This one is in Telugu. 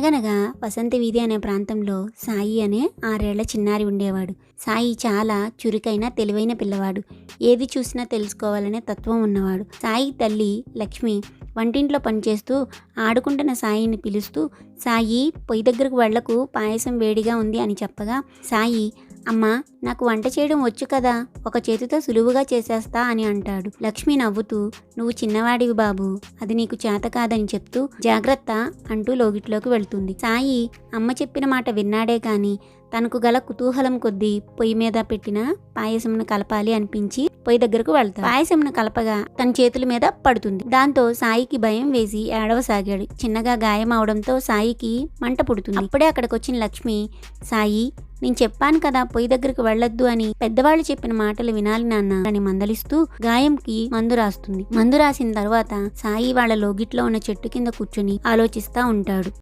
అనగనగా వసంత వీధి అనే ప్రాంతంలో సాయి అనే ఆరేళ్ళ చిన్నారి ఉండేవాడు. సాయి చాలా చురుకైన తెలివైన పిల్లవాడు. ఏది చూసినా తెలుసుకోవాలనే తత్వం ఉన్నవాడు. సాయి తల్లి లక్ష్మి వంటింట్లో పనిచేస్తూ ఆడుకుంటున్న సాయిని పిలుస్తూ సాయి పొయ్యి దగ్గరకు వెళ్ళకు పాయసం వేడిగా ఉంది అని చెప్పగా సాయి అమ్మ నాకు వంట చేయడం వచ్చు కదా ఒక చేతితో సులువుగా చేసేస్తా అని అంటాడు. లక్ష్మి నవ్వుతూ నువ్వు చిన్నవాడివి బాబు అది నీకు చేత కాదని చెప్తూ జాగ్రత్త అంటూ లోగిట్లోకి వెళ్తుంది. సాయి అమ్మ చెప్పిన మాట విన్నాడే కానీ తనకు గల కుతూహలం కొద్దీ పొయ్యి మీద పెట్టిన పాయసంను కలపాలి అనిపించి పొయ్యి దగ్గరకు వెళ్తాడు. పాయసంను కలపగా తన చేతుల మీద పడుతుంది. దాంతో సాయికి భయం వేసి ఏడవసాగాడు. చిన్నగా గాయం అవడంతో సాయికి మంట పుడుతుంది. అప్పుడే అక్కడికి వచ్చిన లక్ష్మి సాయి నేను చెప్పాను కదా పొయ్యి దగ్గరకు వెళ్ళొద్దు అని పెద్దవాళ్ళు చెప్పిన మాటలు వినాలి నాన్న అని మందలిస్తూ గాయంకి మందు రాస్తుంది. మందు రాసిన తర్వాత సాయి వాళ్ళ లోగిట్లో ఉన్న చెట్టు కింద కూర్చొని ఆలోచిస్తా ఉంటాడు.